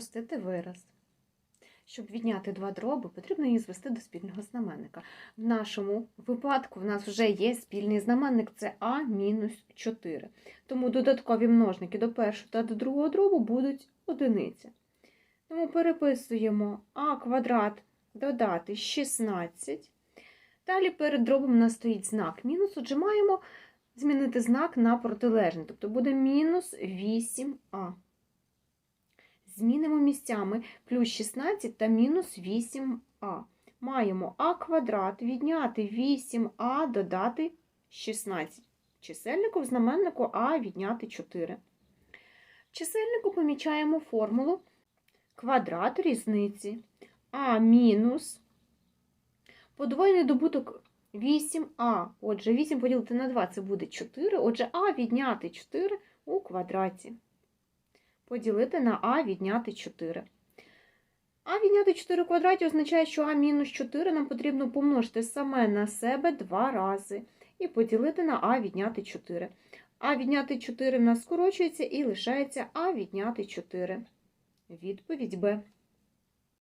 спростити вираз. Щоб відняти два дроби, потрібно їх звести до спільного знаменника. В нашому випадку в нас вже є спільний знаменник це А-4. Тому додаткові множники до першого та до другого дробу будуть одиниця. Тому переписуємо а квадрат додати 16. Далі перед дробом у нас стоїть знак мінус, отже маємо змінити знак на протилежний, тобто буде мінус 8а. Змінимо місцями плюс 16 та мінус 8а. Маємо а квадрат відняти 8а додати 16. Чисельнику в знаменнику а відняти 4. В чисельнику помічаємо формулу квадрат різниці а мінус подвоєний добуток 8а. Отже, 8 поділити на 2 це буде 4. Отже, а відняти 4 у квадраті. Поділити на а відняти 4. А відняти 4 у квадраті означає, що а мінус 4 нам потрібно помножити саме на себе два рази. І поділити на а відняти 4. А відняти 4 в нас скорочується і лишається а відняти 4. Відповідь Б.